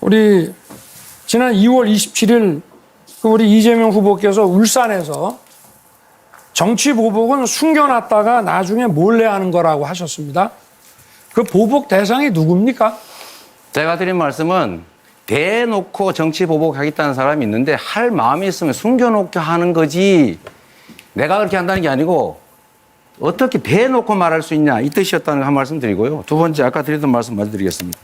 우리 지난 2월 27일 그 우리 이재명 후보께서 울산에서 정치 보복은 숨겨놨다가 나중에 몰래 하는 거라고 하셨습니다. 그 보복 대상이 누굽니까? 제가 드린 말씀은 대놓고 정치 보복하겠다는 사람이 있는데 할 마음이 있으면 숨겨놓게 하는 거지 내가 그렇게 한다는 게 아니고 어떻게 대놓고 말할 수 있냐 이 뜻이었다는 거한 말씀 드리고요. 두 번째 아까 드렸던 말씀 마저 드리겠습니다.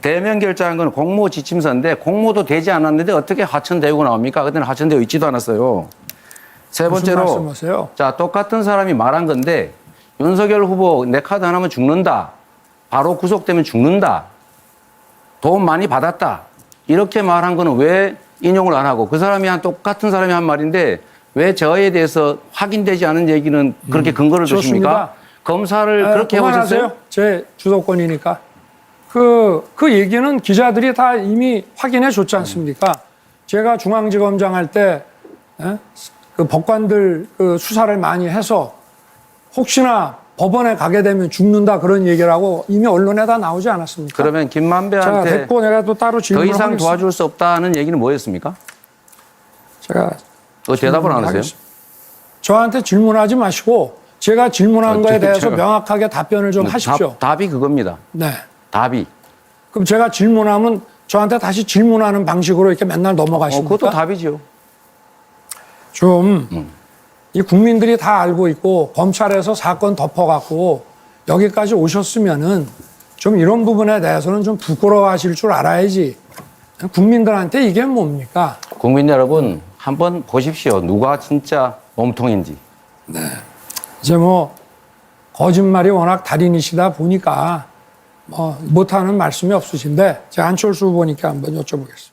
대면 결제한 건 공모 지침서인데 공모도 되지 않았는데 어떻게 하천되고 나옵니까? 그때는 하천되어 있지도 않았어요. 세 번째로 말씀하세요? 자 똑같은 사람이 말한 건데 윤석열 후보 내 카드 하나면 죽는다. 바로 구속되면 죽는다. 돈 많이 받았다. 이렇게 말한 거는 왜 인용을 안 하고 그 사람이 한 똑같은 사람이 한 말인데 왜 저에 대해서 확인되지 않은 얘기는 그렇게 근거를 좋습니다. 두십니까? 검사를 아, 그렇게. 해보셨어요? 제 주도권이니까. 그, 그 얘기는 기자들이 다 이미 확인해 줬지 않습니까? 제가 중앙지검장 할 때, 예? 그 법관들 그 수사를 많이 해서 혹시나 법원에 가게 되면 죽는다 그런 얘기를 하고 이미 언론에 다 나오지 않았습니까? 그러면 자, 김만배한테 됐고 내가 또 따로 더 질문을 이상 하겠습니다. 도와줄 수 없다는 얘기는 뭐였습니까? 제가 그 대답을 안 하세요? 하겠습니다. 저한테 질문하지 마시고 제가 질문한 어, 거에 저- 대해서 저- 명확하게 답변을 좀 하십시오. 답, 답이 그겁니다. 네. 답이. 그럼 제가 질문하면 저한테 다시 질문하는 방식으로 이렇게 맨날 어, 넘어가십니까? 그것도 답이죠. 좀, 음. 이 국민들이 다 알고 있고, 검찰에서 사건 덮어갖고, 여기까지 오셨으면은, 좀 이런 부분에 대해서는 좀 부끄러워하실 줄 알아야지. 국민들한테 이게 뭡니까? 국민 여러분 한번 보십시오. 누가 진짜 몸통인지. 이제 뭐, 거짓말이 워낙 달인이시다 보니까, 뭐, 못하는 말씀이 없으신데, 제가 안철수 후보니까 한번 여쭤보겠습니다.